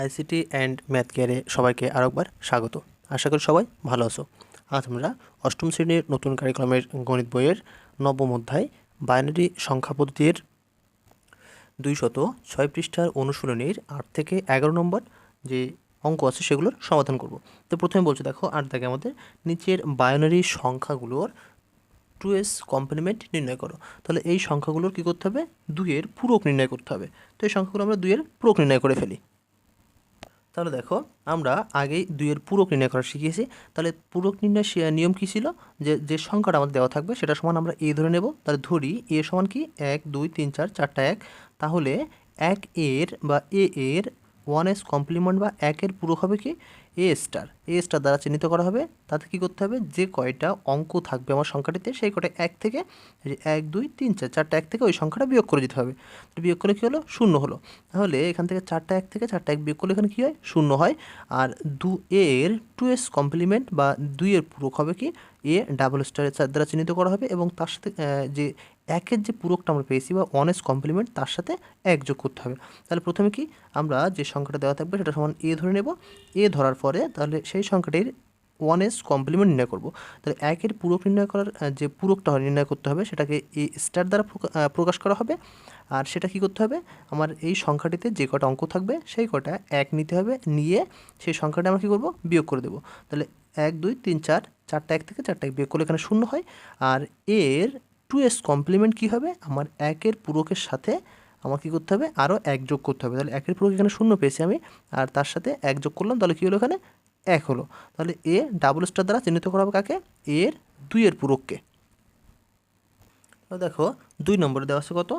ICT and math কেয়ারে সবাইকে আরেকবার স্বাগত। আশা করি সবাই ভালো আছো। আজ আমরা অষ্টম শ্রেণির নতুন কারিকুলামের গণিত বইয়ের নবম অধ্যায় বাইনারি সংখ্যা পদ্ধতির দুইশত ছয় পৃষ্ঠার অনুশীলনীর আট থেকে এগারো নম্বর যে অঙ্ক আছে সেগুলোর সমাধান করব। তো প্রথমে বলছে, দেখো আট দাগে আমাদের নিচের বাইনারি সংখ্যাগুলোর টু এস কমপ্লিমেন্ট নির্ণয় করো। তাহলে এই সংখ্যাগুলোর কী করতে হবে? দুইয়ের পূরক নির্ণয় করতে হবে। তো এই সংখ্যাগুলো আমরা দুইয়ের পূরক নির্ণয় করে ফেলি। তাহলে দেখো, আমরা আগেই দুইয়ের পূরক নির্ণয় করা শিখিয়েছি। তাহলে পূরক নির্ণয় নিয়ম কী ছিল? যে যে সংখ্যাটা আমাদের দেওয়া থাকবে, সেটা সমান আমরা এ ধরে নেব। তাহলে ধরি, এ সমান কি? এক, দুই, তিন, চার, চারটা এক। তাহলে এক এর বা এ এর ওয়ান এস কমপ্লিমেন্ট বা একের পূরক হবে কি? এ স্টার এ স্টার দ্বারা চিহ্নিত করা হবে। তাতে কী করতে হবে? যে কয়টা অঙ্ক থাকবে আমার সংখ্যাটিতে, সেই কয়টা এক থেকে এক, দুই, তিন, চার, চারটা এক থেকে ওই সংখ্যাটা বিয়োগ করে দিতে হবে। বিয়োগ করলে কী হলো? শূন্য হলো। তাহলে এখান থেকে চারটা এক থেকে চারটা এক বিয়োগ করলে এখানে কী হয়? শূন্য হয়। আর দু এর টু এস কমপ্লিমেন্ট বা দুইয়ের পূরক হবে কি? এ ডাবল স্টারের দ্বারা চিহ্নিত করা হবে এবং তার সাথে যে একের যে পূরকটা আমরা পেয়েছি বা ওয়ান এস কমপ্লিমেন্ট তার সাথে এক যোগ করতে হবে। তাহলে প্রথমে কি? আমরা যে সংখ্যাটা দেওয়া থাকবে সেটা সমান এ ধরে নেব। এ ধরার পরে তাহলে সেই সংখ্যাটির ওয়ান এস কমপ্লিমেন্ট নির্ণয় করব। তাহলে একের পূরক নির্ণয় করার যে পূরকটা নির্ণয় করতে হবে, সেটাকে এ স্টার দ্বারা প্রকা- প্রকাশ করা হবে। আর সেটা কি করতে হবে? আমার এই সংখ্যাটিতে যে কটা অঙ্ক থাকবে, সেই কটা এক নিতে হবে। নিয়ে সেই সংখ্যাটা আমরা কী করব? বিয়োগ করে দেবো। তাহলে এক, দুই, তিন, চার, চারটা এক থেকে চারটা এক বিয়োগ করলে এখানে শূন্য হয়। আর এর টু এস কমপ্লিমেন্ট কী হবে? আমার একের পূরকের সাথে আমার কী করতে হবে? আরও এক যোগ করতে হবে। তাহলে একের পূরক এখানে শূন্য পেয়েছি আমি। আর তার সাথে এক যোগ করলাম, তাহলে কী হলো এখানে? এক হলো। তাহলে এ ডাবল স্টার দ্বারা চিহ্নিত করা হবে কাকে এর দুইয়ের পূরককে। দেখো, দুই নম্বরে দেওয়া আছে কত?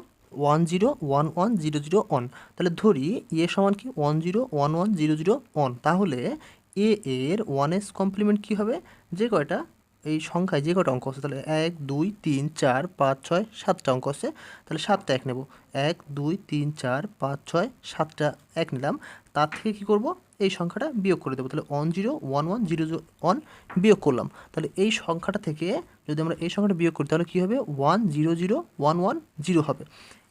One zero one one zero zero one তাহলে ধরি এ সমান কি? One zero one one zero zero one তাহলে এ এর ওয়ান এস কমপ্লিমেন্ট কী হবে? যে কয়টা? এই সংখ্যায় যে কটা অঙ্ক আছে, তাহলে এক, দুই, তিন, চার, পাঁচ, ছয়, সাতটা অঙ্ক আছে, তাহলে সাতটা এক নেব। এক, দুই, তিন, চার, পাঁচ, ছয়, সাতটা এক নিলাম। তার থেকে কী করব? এই সংখ্যাটা বিয়োগ করে দেবো। তাহলে one zero one one zero one বিয়োগ করলাম। তাহলে এই সংখ্যাটা থেকে যদি আমরা এই সংখ্যাটা বিয়োগ করি, তাহলে কী হবে? One zero zero one one zero হবে।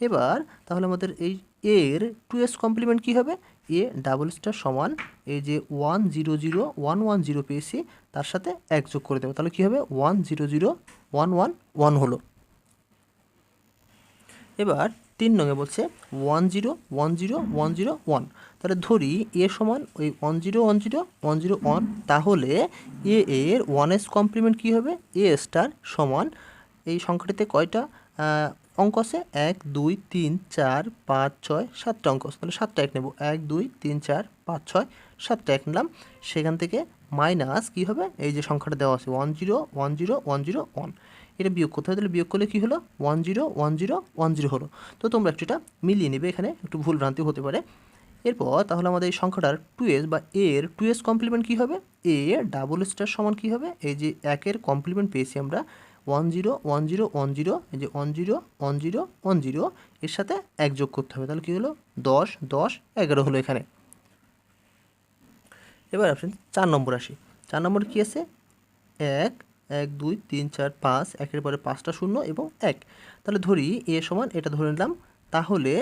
এবার তাহলে আমাদের এই এর টু এস কমপ্লিমেন্ট কী হবে? এ ডাবল স্টার সমান এই যে one zero zero one one zero পেয়েছি, তার সাথে এক যোগ করে দেবো। তাহলে কী হবে? One zero zero one one one হলো। এবার তিন নঙে বলছে one zero one zero one zero one তাহলে ধরি এ সমান ওই one zero one zero one zero one তাহলে এ এর ওয়ান এস কমপ্লিমেন্ট কী হবে? এ স্টার সমান এই সংখ্যাটিতে কয়টা অঙ্ক আছে? এক, দুই, তিন, চার, পাঁচ, ছয়, সাতটা অঙ্ক আছে। তাহলে সাতটা এক নেব। এক, দুই, তিন, চার, পাঁচ, ছয়, সাতটা এক নিলাম। সেখান থেকে মাইনাস কী হবে? এই যে সংখ্যাটা দেওয়া আছে one zero one zero one zero one এটা বিয়োগ করতে হবে, তাহলে বিয়োগ করলে কী হলো? One zero one zero one zero হলো। তো তোমরা একটু এটা মিলিয়ে নেবে এখানে, একটু ভুল ভ্রান্তি হতে পারে। এরপর তাহলে আমাদের এই সংখ্যাটার টু এস বা এর টু এস কমপ্লিমেন্ট কী হবে? এ ডাবল স্টার সমান কী হবে? এই যে একের কমপ্লিমেন্ট পেয়েছি আমরা one zero one zero one zero এই যে one zero one zero one zero এর সাথে এক যোগ করতে হবে। তাহলে কী হলো? দশ দশ, এগারো হলো এখানে। এবার আপনি চার নম্বর আসি। চার নম্বর কী আছে? এক এক, দুই, তিন, চার, পাঁচ, একের পরে পাঁচটা শূন্য এবং এক। তাহলে ধরি এ সমান, এটা ধরে নিলাম। তাহলে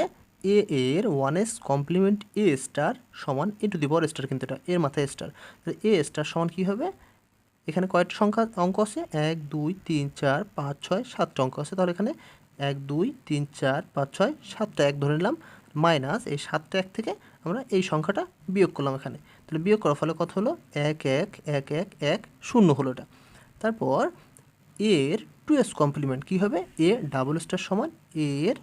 এ এর one's complement A star সমান A to the power star কিন্তু এটা, এর মাথায় স্টার তাহলে এ স্টার সমান কী হবে? এখানে কয়েকটা সংখ্যা, অঙ্ক আছে। এক, দুই, তিন, চার, পাঁচ, ছয়, সাতটা অঙ্ক আছে। তাহলে এখানে এক, দুই, তিন, চার, পাঁচ, ছয়, সাতটা এক ধরে নিলাম। মাইনাস এই সাতটা এক থেকে আমরা এই সংখ্যাটা বিয়োগ করলাম এখানে। তাহলে বিয়োগ করার ফলে কত হলো? এক এক এক এক এক, শূন্য হলো এটা। তারপর এর টু এস কমপ্লিমেন্ট কী হবে? এ ডাবল স্টার সমান এর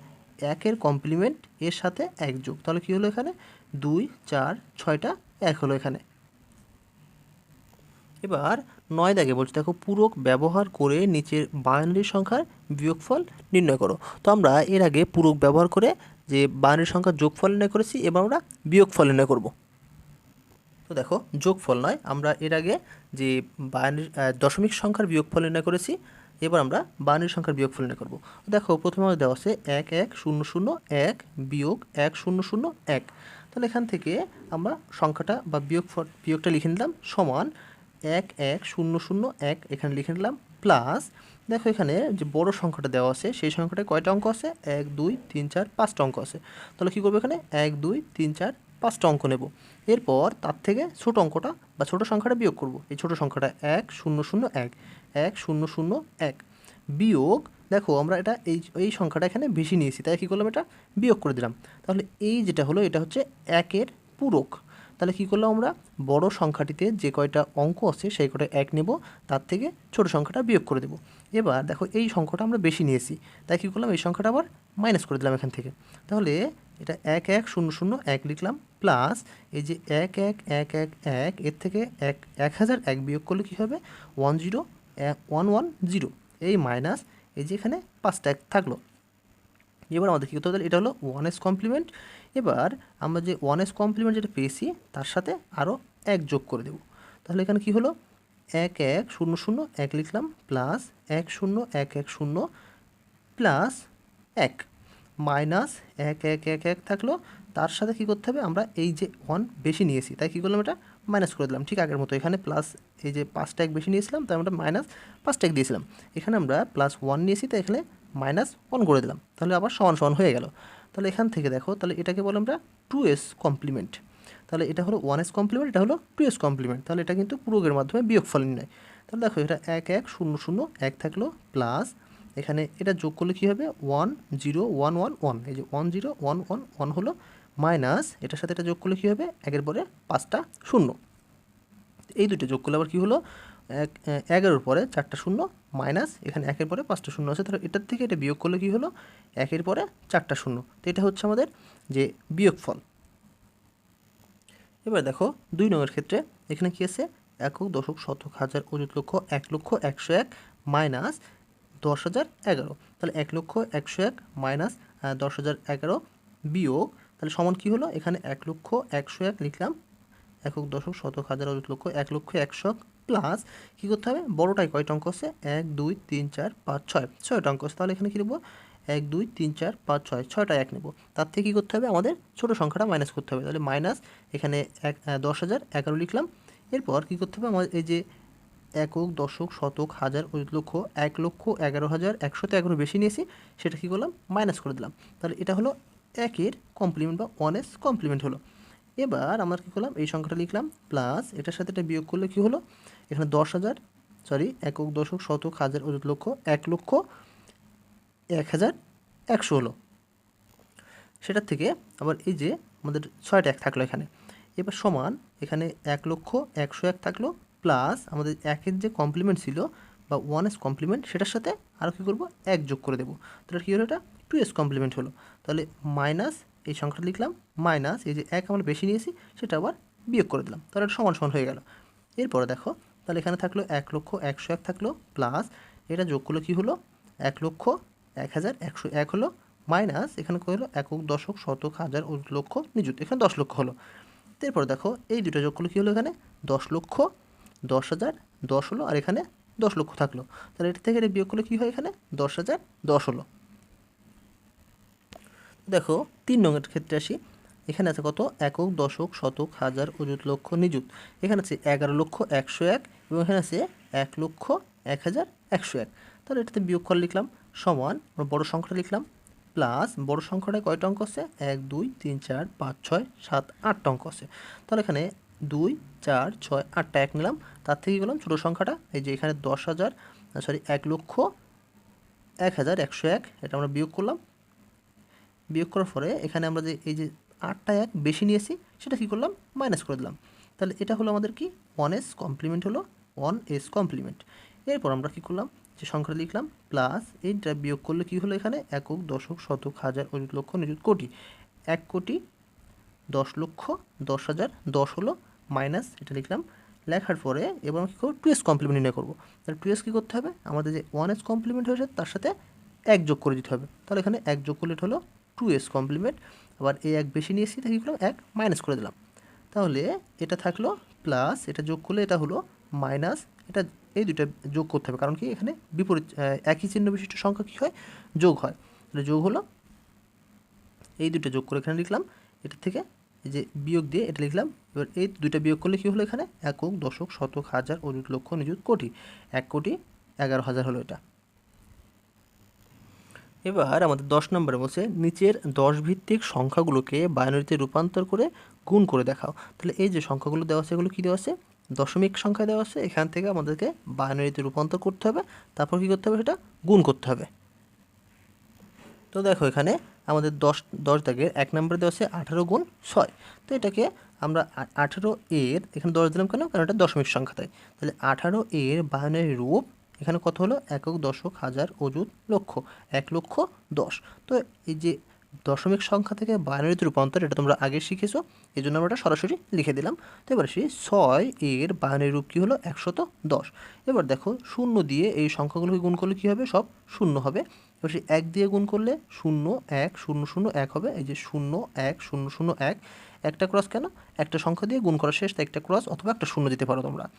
একের কমপ্লিমেন্ট এর সাথে এক যোগ। তাহলে কী হলো এখানে? দুই, চার, ছয়টা এক হলো এখানে। এবার নয় দাগে বলছি, দেখো পূরক ব্যবহার করে নিচের বাইনারি সংখ্যার বিয়োগফল নির্ণয় করো। তো আমরা এর আগে পূরক ব্যবহার করে যে বাইনারি সংখ্যার যোগফল নির্ণয় করেছি, এবার আমরা বিয়োগফল নির্ণয় করব। তো দেখো যোগফল নয় আমরা এর আগে যে বাইনারি আহ, দশমিক সংখ্যার বিয়োগফল নির্ণয় করেছি এবার আমরা বাইনারি সংখ্যার বিয়োগফল নির্ণয় করব। দেখো প্রথমে আমাদের দেওয়া আছে এক এক শূন্য শূন্য এক বিয়োগ এক শূন্য শূন্য এক। তাহলে এখান থেকে আমরা সংখ্যাটা বা বিয়োগফল বিয়োগটা লিখে নিলাম সমান এক এক শূন্য শূন্য এক এখানে লিখে নিলাম প্লাস দেখো এখানে যে বড় সংখ্যাটা দেওয়া আছে সেই সংখ্যাটায় কয়টা অঙ্ক আছে? এক দুই তিন চার পাঁচটা অঙ্ক আছে। তাহলে কী করব এখানে? এক দুই তিন চার পাঁচটা অঙ্ক নেব। এরপর তার থেকে ছোট অঙ্কটা বা ছোট সংখ্যাটা বিয়োগ করব। এই ছোট সংখ্যাটা এক, শূন্য শূন্য, এক। এক, শূন্য শূন্য, এক। বিয়োগ, দেখো আমরা এটা এই এই সংখ্যাটা এখানে বেশি নিয়েছি, তাই কী করলাম এটা? বিয়োগ করে দিলাম। তাহলে এই যেটা হলো এটা হচ্ছে একের পূরক। তাহলে কী করলাম আমরা? বড় সংখ্যাটিতে যে কয়টা অঙ্ক আছে সেই কয়টা এক নেব, তার থেকে ছোট সংখ্যাটা বিয়োগ করে দেবো। এবার দেখো এই সংখ্যাটা আমরা বেশি নিয়েছি, তাই কী করলাম? এই সংখ্যাটা আবার মাইনাস করে দিলাম এখান থেকে। তাহলে এটা এক এক, শূন্য শূন্য, এক লিখলাম প্লাস এই যে এক এক এক এক এক, এর থেকে এক এক হাজার এক বিয়োগ করলে কী হবে? One zero one one zero এই মাইনাস এই যে এখানে পাঁচটা এক থাকল। এবার আমাদের কী করতে হবে? এটা হলো ওয়ান এস কমপ্লিমেন্ট এবার আমরা যে ওয়ান এস কমপ্লিমেন্ট যেটা পেয়েছি, তার সাথে আরও এক যোগ করে দেব। তাহলে এখানে কি হলো? এক এক, শূন্য শূন্য, এক লিখলাম প্লাস এক, শূন্য, এক এক, শূন্য প্লাস এক। মাইনাস এক এক এক এক থাকল। তার সাথে কী করতে হবে? আমরা এই যে ওয়ান বেশি নিয়েছি, তাই কী করলাম এটা? মাইনাস করে দিলাম, ঠিক আগের মতো। এখানে প্লাস এই যে পাঁচটা এক বেশি নিয়েছিলাম, তাই আমরা মাইনাস পাঁচটা এক দিয়েছিলাম। এখানে আমরা প্লাস ওয়ান নিয়েছি, তাই এখানে মাইনাস ওয়ান করে দিলাম। তাহলে আবার সমান সমান হয়ে গেল। তাহলে এখান থেকে দেখো, তাহলে এটাকে বলে আমরা টু এস কমপ্লিমেন্ট তাহলে এটা হলো ওয়ান এস কমপ্লিমেন্ট এটা হলো টু এস কমপ্লিমেন্ট তাহলে এটা কিন্তু পুরোগের মাধ্যমে বিয়োগফল নির্ণয়। তাহলে দেখো, এটা এক এক, শূন্য শূন্য, এক থাকল প্লাস এখানে এটা যোগ করলে কী হবে? One zero one one one এই যে one zero one one one হলো মাইনাস এটার সাথে এটা যোগ করলে কী হবে? একের পরে পাঁচটা শূন্য। এই দুটো যোগ করলে আবার কী হলো? এক এগারোর পরে চারটা শূন্য মাইনাস এখানে একের পরে পাঁচটা শূন্য আছে। তাহলে এটার থেকে এটা বিয়োগ করলে কী হলো? একের পরে চারটা শূন্য। তো এটা হচ্ছে আমাদের যে বিয়োগফল। এবার দেখো, দুই নঙের ক্ষেত্রে এখানে কী আছে? একক, দশক, শতক, হাজার অযুত লক্ষ, এক লক্ষ, একশো এক মাইনাস দশ হাজার এগারো। তাহলে এক লক্ষ একশো এক মাইনাস দশ হাজার এগারো বিয়োগ, তাহলে সমান কী হলো? এখানে এক লক্ষ একশো এক লিখলাম। একক দশক শতক হাজার লক্ষ, এক লক্ষ একশো এক প্লাস, কী করতে হবে? বড়োটায় কয়টা অঙ্ক আছে? এক, দুই, তিন, চার, পাঁচ, ছয়। ছয়টা অঙ্ক আছে, তাহলে এখানে কী নেব এক, দুই, তিন, চার, পাঁচ, ছয় ছয়টা এক নেব। তার থেকে কী করতে হবে? আমাদের ছোটো সংখ্যাটা মাইনাস করতে হবে। তাহলে মাইনাস এখানে এক দশ হাজার এগারো লিখলাম। এরপর কী করতে হবে? আমাদের এই যে একক, দশক, শতক, হাজার লক্ষ, এক লক্ষ, এগারো হাজার একশোতে এগারো বেশি নিয়েছি। সেটা কী করলাম? মাইনাস করে দিলাম। তাহলে এটা হলো একের কমপ্লিমেন্ট বা ওয়ান এস কমপ্লিমেন্ট হলো। এবার আমরা কী করলাম? এই সংখ্যাটা লিখলাম প্লাস এটার সাথে এটা বিয়োগ করলে কী হলো? এখানে দশ হাজার সরি একক, দশক, শতক, হাজার অযুত লক্ষ, এক লক্ষ, এক হাজার, একশো হলো। সেটার থেকে আবার এই যে আমাদের ছয়টা এক থাকল এখানে। এবার সমান, এখানে এক লক্ষ, একশো এক থাকল প্লাস আমাদের একের যে কমপ্লিমেন্ট ছিল বা ওয়ান এস কমপ্লিমেন্ট সেটার সাথে আরও কী করব? এক যোগ করে দেবো। তাহলে কী হলো এটা? টু এস কমপ্লিমেন্ট হলো। তাহলে মাইনাস এই সংখ্যাটা লিখলাম মাইনাস এই যে এক আমরা বেশি নিয়েছি, সেটা আবার বিয়োগ করে দিলাম। তাহলে এটা সমান সমান হয়ে গেল। এরপরে দেখো, তাহলে এখানে থাকল এক লক্ষ একশো এক থাকল প্লাস এটা যোগ করলে কী হলো? এক লক্ষ এক হাজার একশো এক হলো মাইনাস এখানে কী হলো? একক দশক শতক হাজার লক্ষ নিযুত। এখানে দশ লক্ষ হলো। এরপর দেখো, এই দুটো যোগ করলে কী হলো এখানে? দশ লক্ষ দশ হাজার, দশ হলো আর এখানে দশ লক্ষ থাকল। তাহলে এটা থেকে এটা বিয়োগ করলে কী হয় এখানে? দশ হাজার, দশ হলো দেখো, তিন নঙের ক্ষেত্রে আসি। এখানে আছে কত? একক, দশক, শতক, হাজার, অযুত, লক্ষ, নিযুত। এখানে আছে এগারো লক্ষ, একশো এক এবং এখানে আছে এক লক্ষ, এক হাজার, একশো এক। তাহলে এটাতে বিয়োগ করে লিখলাম সমান, আমরা বড়ো সংখ্যাটা লিখলাম প্লাস বড় সংখ্যাটায় কয়টা অঙ্ক আছে? এক, দুই, তিন, চার, পাঁচ, ছয়, সাত, আটটা অঙ্ক আছে। তাহলে এখানে দুই, চার, ছয়, আটটা এক নিলাম। তার থেকে গেলাম ছোটো সংখ্যাটা, এই যে এখানে দশ হাজার, সরি, এক লক্ষ এক হাজার একশো এক, এটা আমরা বিয়োগ করলাম। বিয়োগ করার পরে এখানে আমরা যে, এই যে আটটা এক বেশি নিয়েছি, সেটা কী করলাম? মাইনাস করে দিলাম। তাহলে এটা হলো আমাদের কি? ওয়ান এস কমপ্লিমেন্ট হলো ওয়ান এস কমপ্লিমেন্ট এরপর আমরা কী করলাম? যে সংখ্যাটা লিখলাম প্লাস এইটা বিয়োগ করলে কী হলো এখানে? একক, দশক, শতক, হাজার অযুত লক্ষ, নিযুত কোটি। এক কোটি দশ লক্ষ দশ হাজার, দশ হলো মাইনাস এটা লিখলাম, লেখার পরে এবার কী করব? টু এস কমপ্লিমেন্ট নির্ণয় করব। তাহলে টু এস কী করতে হবে? আমাদের যে ওয়ান এস কমপ্লিমেন্ট হয়েছে, তার সাথে এক যোগ করে দিতে হবে। তাহলে এখানে এক যোগ করলে হলো টু এস কমপ্লিমেন্ট আবার এ এক বেশি নিয়েছি তাই কী করলাম? এক মাইনাস করে দিলাম। তাহলে এটা থাকল প্লাস এটা যোগ করলে এটা হলো মাইনাস এটা এই দুটো যোগ করতে হবে। কারণ কি? এখানে বিপরীত একই চিহ্ন বিশিষ্ট সংখ্যা কী হয়? যোগ হয়। তাহলে যোগ হলো, এই দুটো যোগ করে এখানে লিখলাম। এটা থেকে এই যে বিয়োগ দিয়ে এটা লিখলাম, এবার এই দুইটা বিয়োগ করলে কী হলো এখানে? একক, দশক, শতক, হাজার অযুত লক্ষ, নিযুত কোটি। এক কোটি, এগারো হাজার হলো এটা। এবার আমাদের দশ নম্বরে বলছে, নিচের দশ ভিত্তিক সংখ্যাগুলোকে বাইনারিতে রূপান্তর করে গুণ করে দেখাও। তাহলে এই যে সংখ্যাগুলো দেওয়া আছে, এগুলো কী দেওয়া আছে? দশমিক সংখ্যা দেওয়া আছে, এখান থেকে আমাদেরকে বাইনারিতে রূপান্তর করতে হবে। তারপর কী করতে হবে সেটা? গুণ করতে হবে। তো দেখো এখানে আমাদের দশ দশ দাগের এক নম্বরে দেওয়া আছে আঠারো গুণ ছয়। তো এটাকে আমরা আঠারো এর এখানে দশ দিলাম কেন? কারণ এটা দশমিক সংখ্যা তাই। তাহলে আঠারো এর বাইনারি রূপ এখানে কত হলো? একক দশক হাজার অযুত লক্ষ, এক লক্ষ দশ। তো এই যে দশমিক সংখ্যা থেকে বাইনারিতে রূপান্তর, এটা তোমরা আগে শিখেছো, এই জন্য আমরা এটা সরাসরি লিখে দিলাম। তো এবার সেই ছয় এর বাইনারি রূপ কী হলো? একশত দশ। এবার দেখো, শূন্য দিয়ে এই সংখ্যাগুলোকে গুণ করলে কী হবে? সব শূন্য হবে। এবার সেই এক দিয়ে গুণ করলে শূন্য এক, শূন্য শূন্য এক হবে। এই যে শূন্য এক, শূন্য শূন্য এক, একটা ক্রস কেন? একটা সংখ্যা দিয়ে গুণ করা শেষ, তাই একটা ক্রস অথবা একটা শূন্য দিতে পারো তোমরা।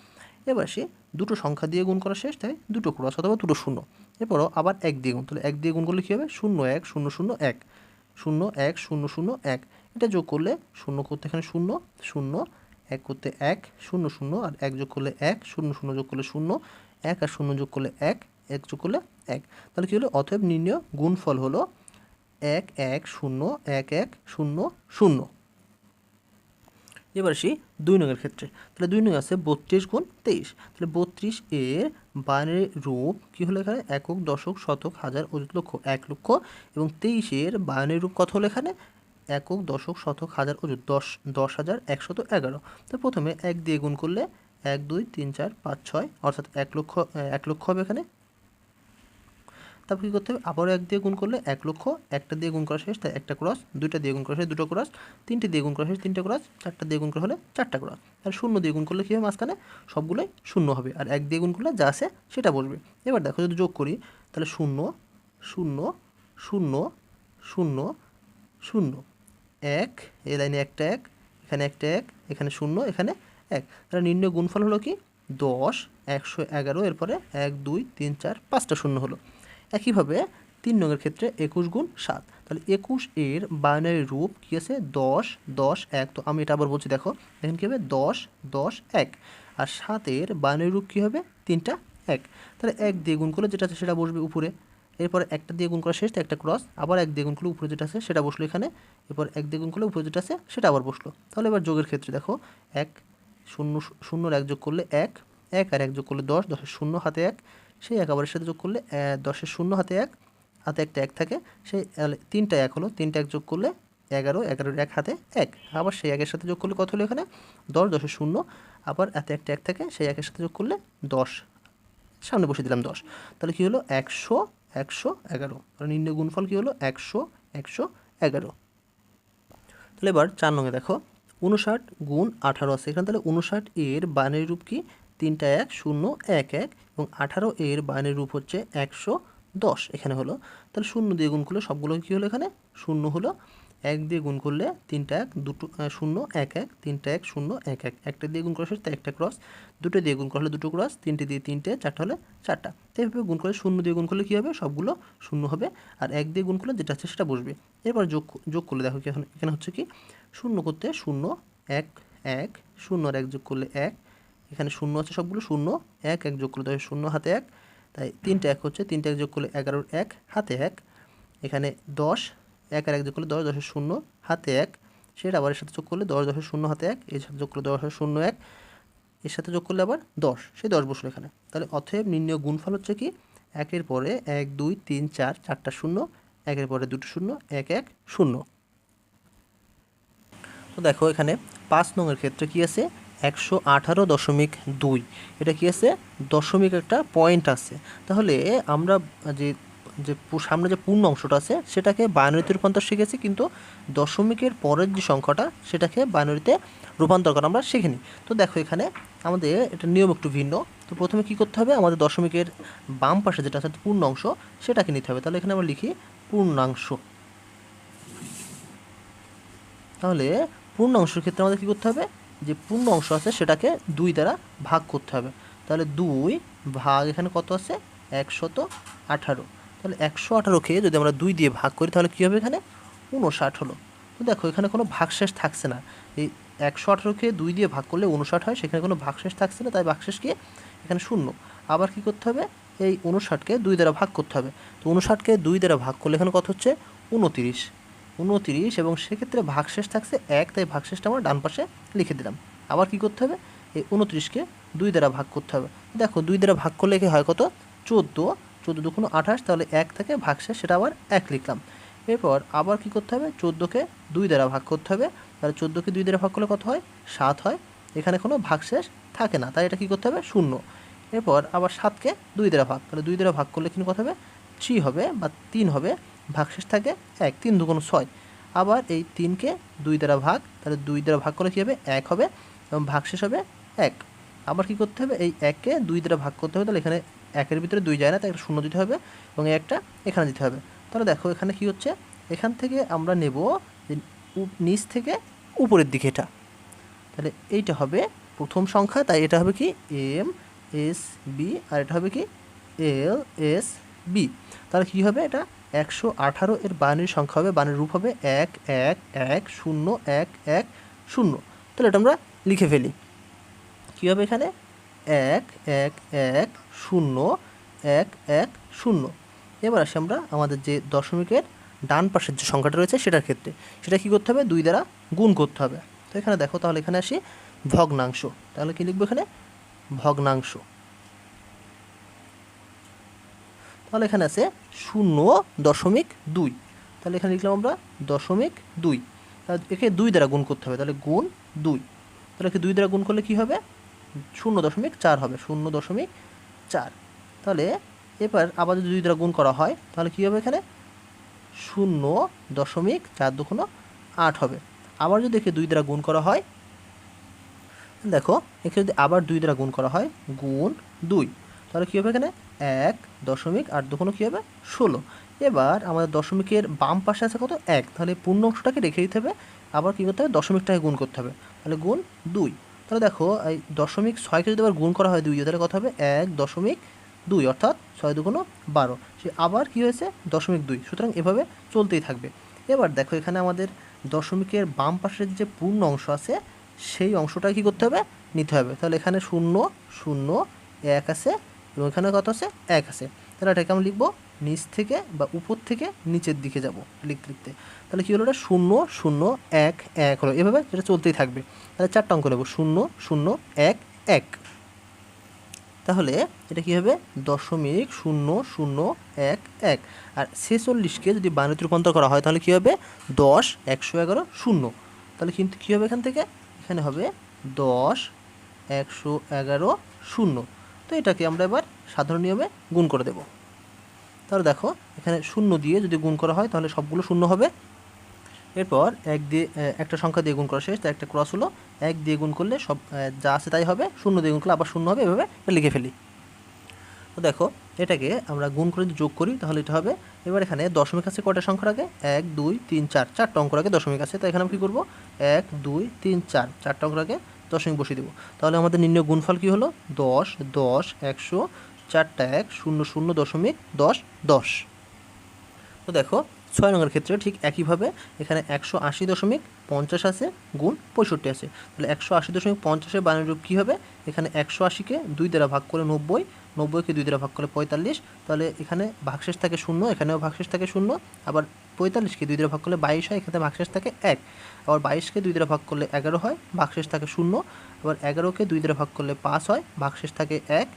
এবার সে দুটো সংখ্যা দিয়ে গুণ করা শেষ, তাই দুটো ক্রস অথবা দুটো শূন্য। এরপরও আবার এক দিয়ে গুণ, তাহলে এক দিয়ে গুণ করলে কী হবে? শূন্য এক, শূন্য শূন্য এক। শূন্য এক, শূন্য শূন্য এক। এটা যোগ করলে শূন্য করতে এখানে শূন্য শূন্য, এক করতে এক, শূন্য শূন্য, আর এক যোগ করলে এক, শূন্য শূন্য যোগ করলে শূন্য, এক আর শূন্য যোগ করলে এক এক যোগ করলে এক। তাহলে কী হলো? অতএব নির্ণয় গুণফল হলো এক এক, শূন্য, এক এক, শূন্য শূন্য। এবার আসি দুই নঙের ক্ষেত্রে। তাহলে দুই নং আছে বত্রিশ গুণ তেইশ। তাহলে বত্রিশ এর বাইনারি রূপ কী হলো এখানে? একক, দশক, শতক, হাজার অযুত লক্ষ, এক লক্ষ। এবং তেইশের বায়নের রূপ কত হলো এখানে? একক, দশক, শতক, হাজার অযুত দশ দশ হাজার, একশত এগারো। তো প্রথমে এক দিয়ে গুণ করলে এক, দুই, তিন, চার, পাঁচ, ছয়, অর্থাৎ এক লক্ষ এক লক্ষ হবে এখানে। তারপর কী করতে হবে? আবারও এক দিয়ে গুণ করলে এক লক্ষ, একটা দিয়ে গুণ করা শেষ, তাই একটা ক্রস দুইটা দিয়ে গুণ করা শেষ, দুটো ক্রস তিনটে দিয়ে গুণ করা শেষ, তিনটে ক্রস চারটা দিয়ে গুণ করা হলে চারটা ক্রস আর শূন্য দিয়ে গুণ করলে কী হবে? মাঝখানে সবগুলোই শূন্য হবে। আর এক দিয়ে গুণ করলে যা আছে সেটা বসবে এবার দেখো যদি যোগ করি, তাহলে শূন্য শূন্য শূন্য শূন্য শূন্য। এক এই লাইনে একটা এক, এখানে একটা এক, এখানে শূন্য, এখানে এক। তাহলে নির্ণয় গুণফল হলো কি? দশ, একশো এগারো, এরপরে এক, দুই, তিন, চার, পাঁচটা শূন্য হলো। একইভাবে তিন নঙের ক্ষেত্রে একুশ গুণ সাত। তাহলে একুশ এর বাইনারি রূপ কী আছে? দশ দশ, এক। তো আমি এটা আবার বলছি, দেখো এখানে কী হবে? দশ দশ, এক। আর সাতের বাইনারি রূপ কী হবে? তিনটা, এক। তাহলে এক দিয়ে গুণ করলে যেটা আছে সেটা বসবে উপরে। এরপর একটা দিয়ে গুণ করা শেষ, একটা ক্রস আবার এক দিয়ে গুণ করলে উপরে যেটা আছে সেটা বসল এখানে। এরপর এক দিয়ে গুণ করলে উপরে যেটা আছে সেটা আবার বসল। তাহলে এবার যোগের ক্ষেত্রে দেখো, এক শূন্য, শূন্যর এক যোগ করলে এক এক আর এক যোগ করলে দশ, দশের শূন্য, হাতে এক। সেই এক আবার সাথে যোগ করলে দশের শূন্য হাতে এক, হাতে একটা এক থাকে। সেই তিনটা এক হলো, তিনটা এক যোগ করলে এগারো, এগারোর এক হাতে এক। আবার সেই একের সাথে যোগ করলে কত হলো এখানে? দশ, দশের শূন্য। আবার হাতে একটা এক থাকে, সেই একের সাথে যোগ করলে দশ। সামনে বসে দিলাম দশ। তাহলে কী হলো? একশো একশো, এগারো। তাহলে নির্ণয় গুণফল কী হলো? একশো একশো, এগারো। তাহলে এবার চার নঙে দেখো, উনষাট গুণ আঠারো আছে। এখানে তাহলে উনষাট এর বাইনারি রূপ কি? তিনটা এক, শূন্য এক এক এবং আঠারো এর বাইনারি রূপ হচ্ছে একশো দশ। এখানে হলো, তাহলে শূন্য দিয়ে গুণ করলে সবগুলো কী হলো এখানে? শূন্য হলো। এক দিয়ে গুণ করলে তিনটা এক, দুটো শূন্য এক এক, তিনটা এক, শূন্য এক এক। একটা দিয়ে গুণ করা শেষ একটা ক্রস দুটো দিয়ে গুণ করা হলে দুটো ক্রস তিনটে দিয়ে তিনটে, চারটা হলে চারটা। তো এইভাবে গুণ করলে শূন্য দিয়ে গুণ করলে কী হবে? সবগুলো শূন্য হবে। আর এক দিয়ে গুণ করলে যেটা আছে সেটা বসবে। এরপর যোগ যোগ করলে দেখো কি এখন, এখানে হচ্ছে কি, শূন্য করতে শূন্য, এক এক, শূন্য আর এক যোগ করলে এক এখানে শূন্য আছে সবগুলো, শূন্য, এক এক যোগ করলে তাহলে শূন্য, হাতে এক। তাই তিনটে এক হচ্ছে, তিনটে এক যোগ করলে এগারোর এক, হাতে এক। এখানে দশ, এক আর এক যোগ করলে দশ, দশের শূন্য, হাতে এক। সেটা আবার এর সাথে যোগ করলে দশ, দশের শূন্য, হাতে এক। এর সাথে যোগ করলে দশ শূন্য, এক। এর সাথে যোগ করলে আবার দশ সেই দশ বসল এখানে। তাহলে অতএব নির্ণয় গুণফল হচ্ছে কি? একের পরে এক, দুই, তিন, চার, চারটা শূন্য, একের পরে দুটো শূন্য, এক এক, শূন্য। তো দেখো এখানে পাঁচ নংয়ের ক্ষেত্রে কি আছে? একশো আঠারো দশমিক দুই। এটা কি আছে? দশমিক একটা পয়েন্ট আছে। তাহলে আমরা যে যে সামনে যে পূর্ণ অংশটা আছে, সেটাকে বাইনারিতে রূপান্তর শিখেছি, কিন্তু দশমিকের পরের যে সংখ্যাটা, সেটাকে বাইনারিতে রূপান্তর করা আমরা শিখিনি। তো দেখো এখানে আমাদের এটা নিয়ম একটু ভিন্ন। তো প্রথমে কি করতে হবে? আমাদের দশমিকের বাম পাশে যেটা আছে, পূর্ণ অংশ, সেটাকে নিতে হবে। তাহলে এখানে আমরা লিখি পূর্ণাংশ। তাহলে পূর্ণ অংশের ক্ষেত্রে আমাদের কী করতে হবে? যে পূর্ণ অংশ আছে সেটাকে দুই দ্বারা ভাগ করতে হবে। তাহলে দুই ভাগ এখানে কত আছে? একশত আঠারো। তাহলে একশো আঠারোকে যদি আমরা দুই দিয়ে ভাগ করি, তাহলে কী হবে এখানে? উনষাট হলো। তো দেখো, এখানে কোনো ভাগশেষ থাকছে না। এই একশো আঠারোকে দুই দিয়ে ভাগ করলে উনষাট হয়, সেখানে কোনো ভাগশেষ থাকছে না, তাই ভাগশেষ কি? এখানে শূন্য। আবার কি করতে হবে? এই উনষাটকে দুই দ্বারা ভাগ করতে হবে। তো উনষাটকে দুই দ্বারা ভাগ করলে এখানে কত হচ্ছে? উনতিরিশ উনতিরিশ এবং সেক্ষেত্রে ভাগশেষ থাকছে এক, তাই ভাগশেষটা আমরা ডান পাশে লিখে দিলাম। আবার কি করতে হবে? এই উনত্রিশকে দুই দ্বারা ভাগ করতে হবে। দেখো, দুই দ্বারা ভাগ করলে কি হয় কত? চোদ্দ। চোদ্দ দুগুণ আঠাশ, তাহলে এক থেকে ভাগশেষ, সেটা আবার এক লিখলাম। এরপর আবার কি করতে হবে? চোদ্দোকে দুই দ্বারা ভাগ করতে হবে। তাহলে চোদ্দোকে দুই দ্বারা ভাগ করলে কত হয়? সাত হয়। এখানে কোনো ভাগশেষ থাকে না, তাই এটা কী করতে হবে? শূন্য। এরপর আবার সাতকে দুই দ্বারা ভাগ, তাহলে দুই দ্বারা ভাগ করলে কিন্তু কত হবে? থ্রি হবে বা তিন হবে। ভাগশেষ থাকে এক, তিন দুগুণ ছয়। আবার এই তিনকে দুই দ্বারা ভাগ, তাহলে দুই দ্বারা ভাগ করে কী হবে? এক হবে এবং ভাগশেষ হবে এক। আবার কি করতে হবে? এই এককে দুই দ্বারা ভাগ করতে হবে, তাহলে এখানে একের ভিতরে দুই যায় না, তাই একটা শূন্য দিতে হবে এবং একটা এখানে দিতে হবে। তাহলে দেখো এখানে কি হচ্ছে? এখান থেকে আমরা নেব নিচ থেকে উপরের দিকে এটা। তাহলে এইটা হবে প্রথম সংখ্যা, তাই এটা হবে কি? এম, এস, বি, আর এটা হবে কি? L, S, B. তাহলে কী হবে এটা? একশো আঠারো এর বানানির সংখ্যা হবে বানানির রূপ হবে এক এক এক, শূন্য, এক এক, শূন্য। তাহলে এটা আমরা লিখে ফেলি। কী হবে এখানে? এক এক এক, শূন্য, এক এক, শূন্য। এবার আসি আমরা আমাদের যে দশমিকের ডান পাশের যে সংখ্যাটা রয়েছে সেটার ক্ষেত্রে। সেটা কী করতে হবে? দুই দ্বারা গুণ করতে হবে। তো এখানে দেখো, তাহলে এখানে আসি ভগ্নাংশ। তাহলে কী লিখব এখানে? ভগ্নাংশ। তাহলে এখানে আছে শূন্য দশমিক দুই। তাহলে এখানে লিখলাম আমরা দশমিক দুই। একে দুই দ্বারা গুণ করতে হবে, তাহলে গুণ দুই। তাহলে একে দুই দ্বারা গুণ করলে কী হবে? শূন্য দশমিক চার হবে, শূন্য দশমিক চার। তাহলে এবার আবার যদি দুই দ্বারা গুণ করা হয়, তাহলে কী হবে এখানে? শূন্য দশমিক চার দুগুণ আট হবে। আবার যদি একে দুই দ্বারা গুণ করা হয়, দেখো, একে যদি আবার দুই দ্বারা গুণ করা হয়, গুণ দুই। তাহলে কী হবে এখানে? এক দশমিক আর দুগুণ কী হবে? ষোলো। এবার আমাদের দশমিকের বাম পাশে আছে কত? এক। তাহলে পূর্ণ অংশটাকে রেখে দিতে হবে। আবার কী করতে হবে? দশমিকটাকে গুণ করতে হবে। তাহলে গুণ দুই। তাহলে দেখো, এই দশমিক ছয়কে যদি আবার গুণ করা হয় দুই তাহলে কত হবে? এক দশমিক দুই, অর্থাৎ ছয় দুগুণ বারো। সে আবার কী হয়েছে? দশমিক দুই। সুতরাং এভাবে চলতেই থাকবে। এবার দেখো, এখানে আমাদের দশমিকের বাম পাশের যে পূর্ণ অংশ আছে, সেই অংশটা কি করতে হবে? নিতে হবে। তাহলে এখানে শূন্য শূন্য, এক আছে। এবং এখানে কত আছে? এক আছে। তাহলে এটাকে আমি লিখব নিচ থেকে বা উপর থেকে নিচের দিকে যাব লিখতে লিখতে। তাহলে কী হলো এটা? শূন্য শূন্য, এক এক হলো। এভাবে এটা চলতেই থাকবে। তাহলে চারটা অঙ্ক নেব। শূন্য শূন্য, এক এক। তাহলে এটা কী হবে? দশমিক শূন্য শূন্য, এক এক। আর ছেচল্লিশকে যদি বাণিজ্য রূপান্তর করা হয়, তাহলে কী হবে? দশ, একশো এগারো, শূন্য। তাহলে কিন্তু কী হবে এখান থেকে? এখানে হবে দশ, একশো এগারো, শূন্য। তো এটাকে আমরা এবার সাধারণ নিয়মে গুণ করে দেব। তাহলে দেখো, এখানে শূন্য দিয়ে যদি গুণ করা হয়, তাহলে সবগুলো শূন্য হবে। এরপর এক দিয়ে একটা সংখ্যা দিয়ে গুণ করা শেষ তাই একটা ক্রস হলো। এক দিয়ে গুণ করলে সব যা আছে তাই হবে। শূন্য দিয়ে গুণ করলে আবার শূন্য হবে, এভাবে লিখে ফেলি। তো দেখো, এটাকে আমরা গুণ করে যোগ করি, তাহলে এটা হবে, এবার এখানে দশমিক আছে কয়টা সংখ্যার আগে? এক, দুই, তিন, চার, চারটা অঙ্কর আগে দশমিক আছে। তাই এখানে আমরা কী করব? এক, দুই, তিন, চার, চারটা অঙ্কর আগে দশমিক বসিয়ে দেবো। তাহলে আমাদের নির্ণয় গুণফল কী হলো? দশ দশ, একশো, চারটা এক, শূন্য শূন্য, দশমিক দশ দশ। তো দেখো, ছয় নম্বরের ক্ষেত্রে ঠিক একইভাবে এখানে একশো আশি দশমিক পঞ্চাশ আছে, গুণ পঁয়ষট্টি আছে। তাহলে একশো আশি দশমিক পঞ্চাশের বানের রূপ কী হবে? এখানে একশো আশিকে দুই দ্বারা ভাগ করে নব্বই, নব্বইকে দুই দ্বারা ভাগ করে পঁয়তাল্লিশ। তাহলে এখানে ভাগশেষ থাকে শূন্য, এখানেও ভাগশেষ থাকে শূন্য, আবার পঁয়তাল্লিশকে দুই দ্বারা ভাগ করলে বাইশ হয় এখানে ভাগশেষ থাকে এক। আবার বাইশকে দুই দ্বারা ভাগ করলে এগারো হয়, ভাগশেষ থাকে শূন্য। আবার এগারোকে দুই দ্বারা ভাগ করলে পাঁচ হয়, ভাগশেষ থাকে এক।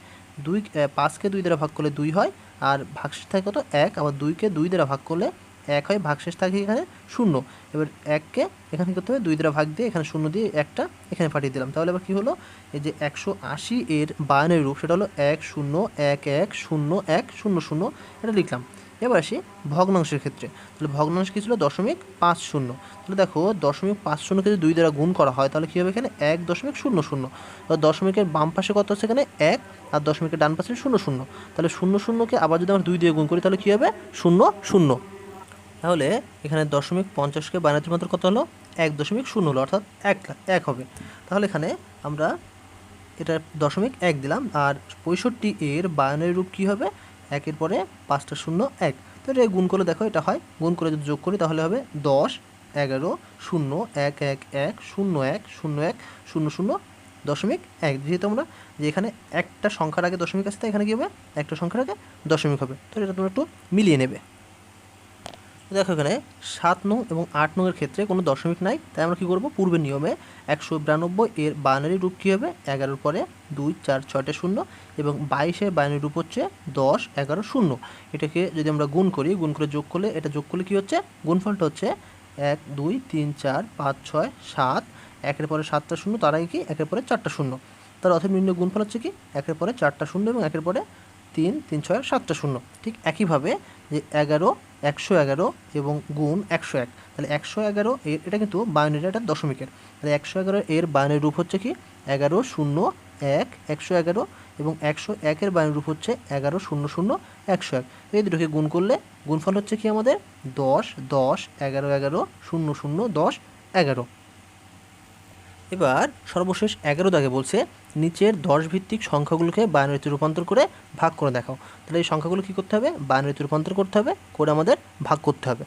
দুই পাঁচকে দুই দ্বারা ভাগ করলে দুই হয়, আর ভাগশেষ থাকে কত? এক। আবার দুইকে দুই দ্বারা ভাগ করলে এক হয়, ভাগশেষ থাকে এখানে শূন্য। এবার এককে এখানে করতে হবে? দুই দ্বারা ভাগ দিয়ে এখানে শূন্য দিয়ে একটা এখানে পাঠিয়ে দিলাম। তাহলে এবার কী হলো? এই যে একশো আশি এর বায়ানের রূপ, সেটা হলো এক শূন্য, এক এক, শূন্য এক, শূন্য শূন্য, এটা লিখলাম। এবার আসি ভগ্নাংশের ক্ষেত্রে। তাহলে ভগ্নাংশ কী ছিল? দশমিক পাঁচ শূন্য। তাহলে দেখো, দশমিক পাঁচ শূন্যকে যদি দুই দ্বারা গুণ করা হয়, তাহলে কী হবে এখানে? এক দশমিক শূন্য শূন্য। দশমিকের বাম পাশে কত আছে এখানে? এক। আর দশমিকের ডান পাশে শূন্য শূন্য। তাহলে শূন্য শূন্যকে আবার যদি আমরা দুই দিয়ে গুণ করি, তাহলে কী হবে? শূন্য শূন্য। তাহলে এখানে দশমিক পঞ্চাশকে বাইনারি মাত্র কত হলো? এক দশমিক শূন্য হলো, অর্থাৎ এক এক হবে। তাহলে এখানে আমরা এটা দশমিক এক দিলাম। আর পঁয়ষট্টি এর বায়ানের রূপ কী হবে? একের পরে পাঁচটা শূন্য এক। তো এটা গুণ করলে দেখো এটা হয়, গুণ করে যদি যোগ করি তাহলে হবে দশ, এগারো, শূন্য, এক এক এক, শূন্য এক শূন্য এক, শূন্য শূন্য, দশমিক এক। যেহেতু আমরা যে এখানে একটা সংখ্যার আগে দশমিক আসতে এখানে কী হবে? একটা সংখ্যার আগে দশমিক হবে। তো এটা তোমরা একটু মিলিয়ে নেবে। দেখো এখানে সাত নং এবং আট নংয়ের ক্ষেত্রে কোনো দশমিক নাই। তাই আমরা কী করব? পূর্বের নিয়মে একশো বিরানব্বই এর বাইনারি রূপ কী হবে? এগারোর পরে দুই, চার, ছয়টা শূন্য এবং বাইশের বাইনারি রূপ হচ্ছে দশ, এগারো, শূন্য। এটাকে যদি আমরা গুণ করি, গুণ করে যোগ করলে এটা যোগ করলে কী হচ্ছে? গুণফলটা হচ্ছে এক, দুই, তিন, চার, পাঁচ, ছয়, সাত। একের পরে সাতটা শূন্য, তার আগে কি? একের পরে চারটা শূন্য। তার অর্থের নির্ণয় গুণফল হচ্ছে কি? একের পরে চারটা শূন্য এবং একের পরে তিন তিন, ছয়, সাতটা শূন্য। ঠিক একইভাবে যে এগারো, একশো এগারো এবং গুণ একশো এক। তাহলে একশো এগারো এর এটা কিন্তু বায়নের এটা দশমিকের। তাহলে একশো এগারো এর বায়নের রূপ হচ্ছে কি? এগারো, শূন্য, এক, একশো এগারো এবং একশো একের বায়নের রূপ হচ্ছে এগারো, শূন্য শূন্য, একশো এক। এই দুটোকে গুণ করলে গুণফল হচ্ছে কি আমাদের? দশ দশ, এগারো এগারো, শূন্য শূন্য, দশ, এগারো। এবার সর্বশেষ এগারো দাগে বলছে, নিচের দশ ভিত্তিক সংখ্যাগুলোকে বাইনারিতে রূপান্তর করে ভাগ করে দেখাও। তাহলে এই সংখ্যাগুলো কী করতে হবে? বাইনারিতে রূপান্তর করতে হবে, করে আমাদের ভাগ করতে হবে।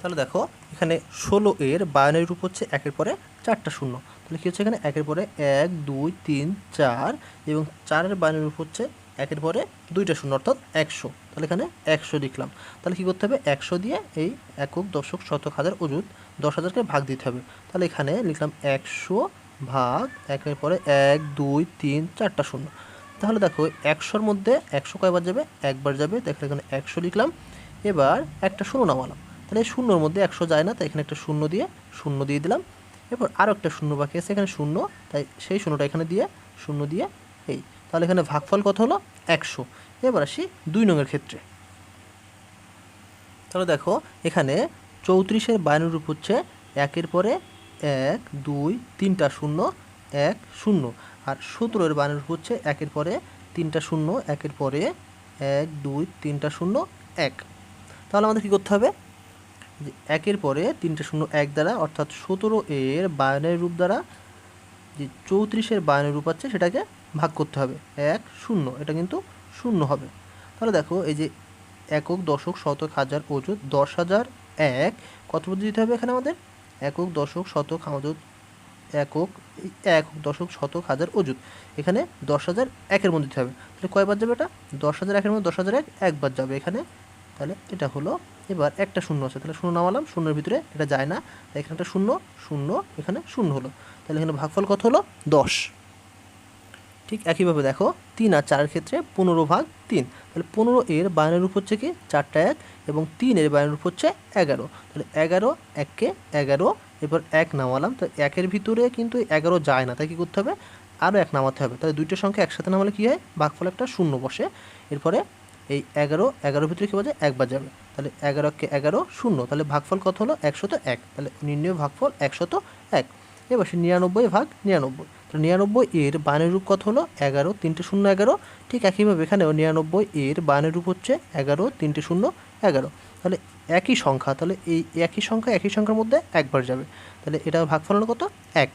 তাহলে দেখো, এখানে ষোলো এর বাইনারি রূপ হচ্ছে একের পরে চারটা শূন্য। তাহলে কী হচ্ছে এখানে? একের পরে এক, দুই, তিন, চার এবং চারের বাইনারি রূপ হচ্ছে একের পরে দুইটা শূন্য, অর্থাৎ একশো। তাহলে এখানে একশো লিখলাম। তাহলে কী করতে হবে? একশো দিয়ে এই একক দশক শতক হাজার অযুত দশ হাজারকে ভাগ দিতে হবে। তাহলে এখানে লিখলাম একশো ভাগ একের পরে এক, দুই, তিন, চারটা শূন্য। তাহলে দেখো, একশোর মধ্যে একশো কয়বার যাবে? একবার যাবে। দেখো এখানে একশো লিখলাম। এবার একটা শূন্য নামালাম। তাহলে শূন্যর মধ্যে একশো যায় না, তাই এখানে একটা শূন্য দিয়ে শূন্য দিয়ে দিলাম। এরপর আরও একটা শূন্য বাকি আছে, এখানে শূন্য। তাই সেই শূন্যটা এখানে দিয়ে, শূন্য দিয়ে এই। তাহলে এখানে ভাগফল কত হলো? একশো। এবার আসি দুই নঙের ক্ষেত্রে। তাহলে দেখো, এখানে চৌত্রিশের বাইনের রূপ হচ্ছে একের পরে এক, দুই, তিনটা শূন্য, এক, শূন্য। আর সতেরোর বাইনের রূপ হচ্ছে একের পরে তিনটা শূন্য, একের পরে এক, দুই, তিনটা শূন্য, এক। তাহলে আমাদের কী করতে হবে? যে একের পরে তিনটা শূন্য এক দ্বারা, অর্থাৎ সতেরো এর বায়নের রূপ দ্বারা যে চৌত্রিশের বায়নের রূপ আছে, সেটাকে ভাগ করতে হবে। এক শূন্য, এটা কিন্তু শূন্য হবে। তাহলে দেখো, এই যে একক দশক শতক হাজার অযুত দশ হাজার এক, কত পদ্ধতি দিতে হবে এখানে আমাদের? একক দশক শতক অযুত একক একক দশক শতক হাজার অযুত। এখানে দশ হাজার একের মধ্যে দিতে হবে। তাহলে কয়বার যাবে এটা? দশ হাজার একের মধ্যে দশ হাজার এক একবার যাবে এখানে। তাহলে এটা হলো, এবার একটা শূন্য আছে। তাহলে শূন্য নামালাম, শূন্যের ভিতরে এটা যায় না। এখানে একটা শূন্য শূন্য, এখানে শূন্য হলো। তাহলে এখানে ভাগফল কত হলো? দশ। ঠিক একইভাবে দেখো, তিন আর চারের ক্ষেত্রে পনেরো ভাগ তিন। তাহলে পনেরো এর বায়নের রূপ হচ্ছে কি? চারটা এক এবং তিন এর বায়নের রূপ হচ্ছে এগারো। তাহলে এগারো এককে এগারো এবার এক নামালাম। তো একের ভিতরে কিন্তু এগারো যায় না, তাই কী করতে হবে? আরও এক নামাতে হবে। তাহলে দুইটা সংখ্যা একসাথে নামালে কী হয়? ভাগফল একটা শূন্য বসে। এরপরে এই এগারো, এগারোর ভিতরে কী বাজে? একবার যাবে। তাহলে এগারোকে এগারো, শূন্য। তাহলে ভাগফল কত হলো? একশত এক। তাহলে নির্ণয় ভাগফল একশত এক। এবার সে নিরানব্বই ভাগ নিরানব্বই। নিরানব্বই এর বানের রূপ কত হলো? এগারো, তিনটে শূন্য এগারো। ঠিক একইভাবে এখানেও নিরানব্বই এর বানের রূপ হচ্ছে এগারো, তিনটে শূন্য এগারো। তাহলে একই সংখ্যা, তাহলে এই একই সংখ্যা, একই সংখ্যার মধ্যে একবার যাবে। তাহলে এটা ভাগফল হলো কত? এক।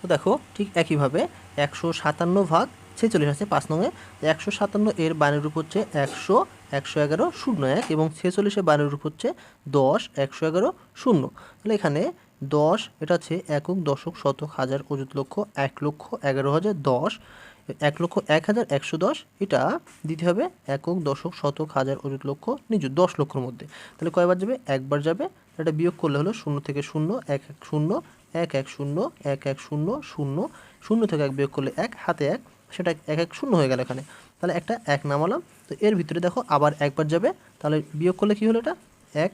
তো দেখো, ঠিক একইভাবে একশো সাতান্ন ভাগ ছেচল্লিশ আছে পাঁচ নঙে একশো সাতান্ন এর বানের রূপ হচ্ছে একশো একশো এগারো, শূন্য এক এবং ছেচল্লিশের বানের রূপ হচ্ছে দশ, একশো এগারো, শূন্য। তাহলে এখানে দশ, এটা হচ্ছে একক দশক শতক হাজার অযুত লক্ষ এক লক্ষ এগারো হাজার দশ। এক লক্ষ এক হাজার একশো দশ, এটা দিতে হবে একক দশক শতক হাজার অযুত লক্ষ নিযুত দশ লক্ষর মধ্যে। তাহলে কয়বার যাবে? একবার যাবে। এটা বিয়োগ করলে হলো শূন্য থেকে শূন্য, এক এক শূন্য, এক এক শূন্য, এক এক শূন্য শূন্য। শূন্য থেকে এক বিয়োগ করলে এক, হাতে এক, সেটা এক এক শূন্য হয়ে গেল এখানে। তাহলে একটা এক নামালাম। তো এর ভিতরে দেখো আবার একবার যাবে। তাহলে বিয়োগ করলে কী হলো এটা? এক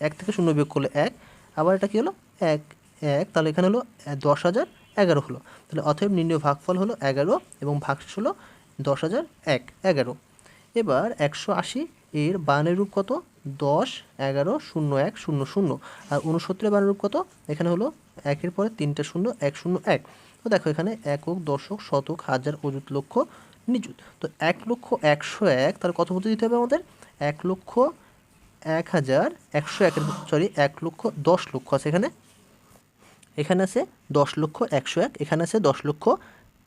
এক থেকে শূন্য বিয়োগ করলে এক। আবার এটা কী হলো? এক এক, তাহলে এখানে হলো দশ হাজার এগারো হলো। তাহলে অতএব নির্ণয় ভাগফল হলো এগারো এবং ভাগশেষ হলো দশ হাজার এক, এগারো। এবার একশো আশি এর বানের রূপ কত? দশ, এগারো, শূন্য, এক, শূন্য শূন্য। আর উনসত্তরের বানের রূপ কত? এখানে হলো একের পরে তিনটে শূন্য, এক শূন্য, এক। তো দেখো এখানে একক, দশক, শতক, হাজার, অযুত, লক্ষ, নিযুত। তো এক লক্ষ একশো এক তার কত পদ্ধতি দিতে হবে আমাদের? এক লক্ষ এক হাজার একশো একের, সরি, এক লক্ষ দশ লক্ষ আছে এখানে। এখানে আছে দশ লক্ষ একশো এক, এখানে আছে দশ লক্ষ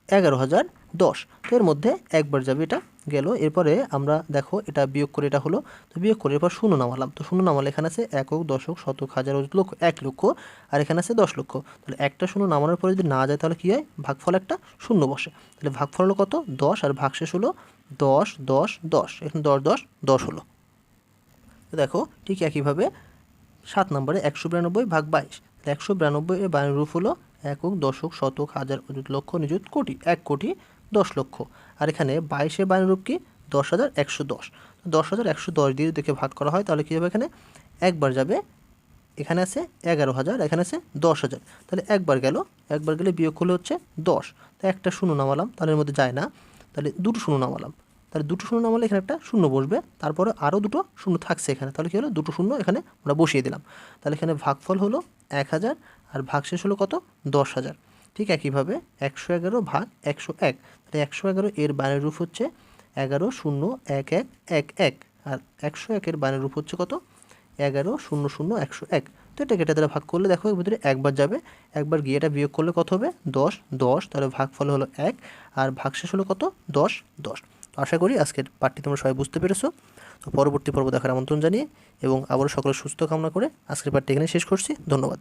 এগারো হাজার দশ। তো এর মধ্যে একবার যাবে এটা গেল। এরপরে আমরা দেখো এটা বিয়োগ করে এটা হলো। তো বিয়োগ করে এরপর শূন্য নামালাম। তো শূন্য নামালে এখানে আছে একক, দশক, শতক, হাজার লক্ষ, এক লক্ষ। আর এখানে আছে দশ লক্ষ। তাহলে একটা শূন্য নামানোর পরে যদি না যায় তাহলে কী হয়? ভাগফল একটা শূন্য বসে। তাহলে ভাগফল হলো কত? দশ। আর ভাগশেষ হলো দশ দশ দশ। এখানে দশ দশ দশ হলো। দেখো ঠিক একইভাবে সাত নম্বরে একশো বিরানব্বই ভাগ বাইশ। একশো বিরানব্বই এর বাইরের রূপ হলো একক দশক, শতক, হাজার, অযুত লক্ষ, নিযুত কোটি, এক কোটি, দশ লক্ষ। আর এখানে বাইশের বাইরের রূপ কি? দশ হাজার একশো দশ। দশ হাজার একশো দশ দিয়ে দেখে ভাগ করা হয়, তাহলে কী হবে এখানে? একবার যাবে, এখানে আছে এগারো হাজার, এখানে আছে দশ হাজার। তাহলে একবার গেল, একবার গেলে বিয়োগ করলে হচ্ছে দশ। তো একটা শূন্য নামালাম, তাহলে এর মধ্যে যায় না। তাহলে দুটো শূন্য নামালাম। তাহলে দুটো শূন্য নামালে এখানে একটা শূন্য বসবে। তারপরে আরও দুটো শূন্য থাকছে এখানে। তাহলে কী হলো? দুটো শূন্য এখানে আমরা বসিয়ে দিলাম। তাহলে এখানে ভাগফল হলো এক হাজার আর ভাগশেষ হলো কত? দশ হাজার। ঠিক একইভাবে একশো এগারো ভাগ একশো এক। তাহলে একশো এগারো এর বাইরের রূপ হচ্ছে এগারো শূন্য এক এক এক এক। আর একশো একের বাইরের রূপ হচ্ছে কত? এগারো শূন্য শূন্য একশো এক। তো এটা দ্বারা ভাগ করলে দেখো এর ভিতরে একবার যাবে। একবার গিয়ে এটা বিয়োগ করলে কত হবে? দশ দশ। তাহলে ভাগফল হলো এক আর ভাগশেষ হলো কত? দশ দশ। আশা করি আজকের পাঠটি তোমরা সবাই বুঝতে পেরেছ। তো পরবর্তী পর্ব দেখার আমন্ত্রণ জানিয়ে এবং আবারও সকলের সুস্থ কামনা করে আজকের পাঠটি এখানে শেষ করছি। ধন্যবাদ।